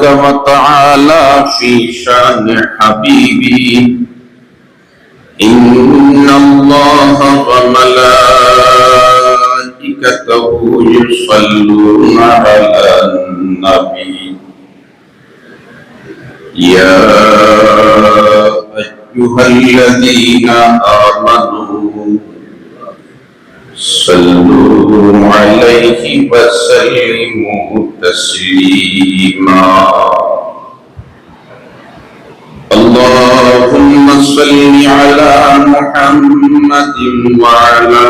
تبارك وتعالى في شان حبيبي. إن الله وملائكته يصلون على النبي. يا أيها الذين آمنوا صلوا عليه وسلموا تسليما. اللهم صل على محمد وعلى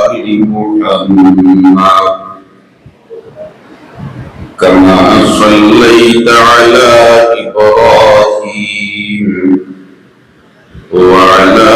آل محمد. كما صليت على إبراهيم وعلى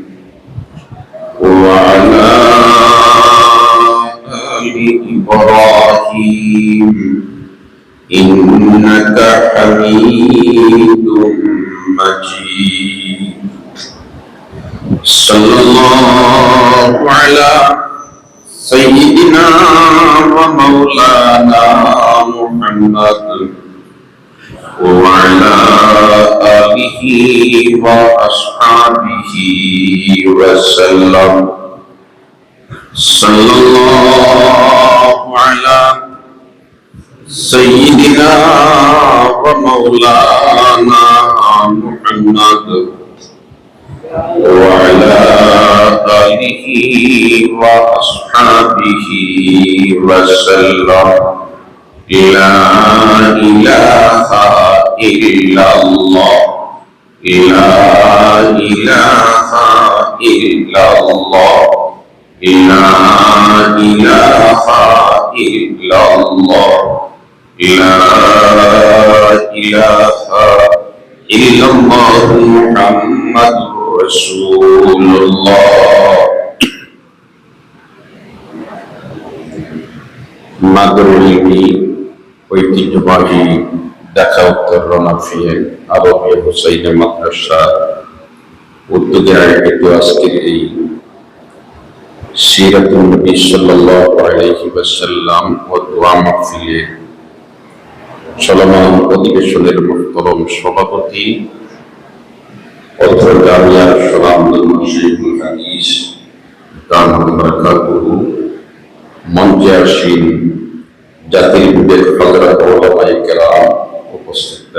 إبراهيم إنك حميد مجيد صلى الله على سيدنا ومولانا محمد وعلى آله وأصحابه وسلم صلى سيدنا ومولانا محمد وعلى آله وأصحابه وسلم. لا إله إلا الله. لا إله إلا الله. لا إله إلا الله. لا إله إلا الله محمد رسول الله মাদরুলিমি ঐতিহ্যবাহী দেখা উত্তর রনাফিয়ে আরবিয়া হুসাইনে মাদ্রাসা উদ্যোগে আয়োজিত আজকের এই সিরাতুল নবী সাল্লাল্লাহু আলাইহি ওয়াসাল্লাম ও দোয়া মাহফিলে চলমান অধিবেশনের মুহতরম সভাপতি উপস্থিত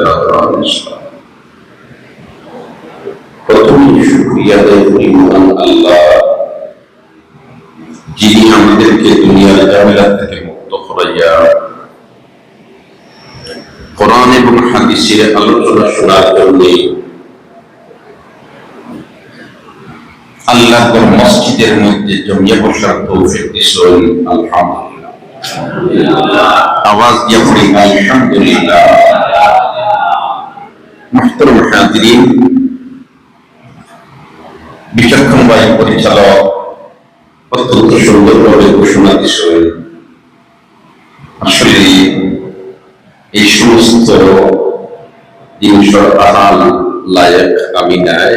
প্রথমেই শুকরিয়া দেয় মহান আল্লাহ, যিনি আমাদেরকে দুনিয়ার ঝামেলা থেকে মুক্ত করাইয়া হাদিসের আলোচনা শোনার জন্য আল্লাহ মসজিদের মধ্যে জমিয়ে বসার তৌফিক দিছেন আলহামদুলিল্লাহ। ঘোষণা দিছেন আসলে এই সমস্ত জিনিসের আহাল লায়ক আমি নাই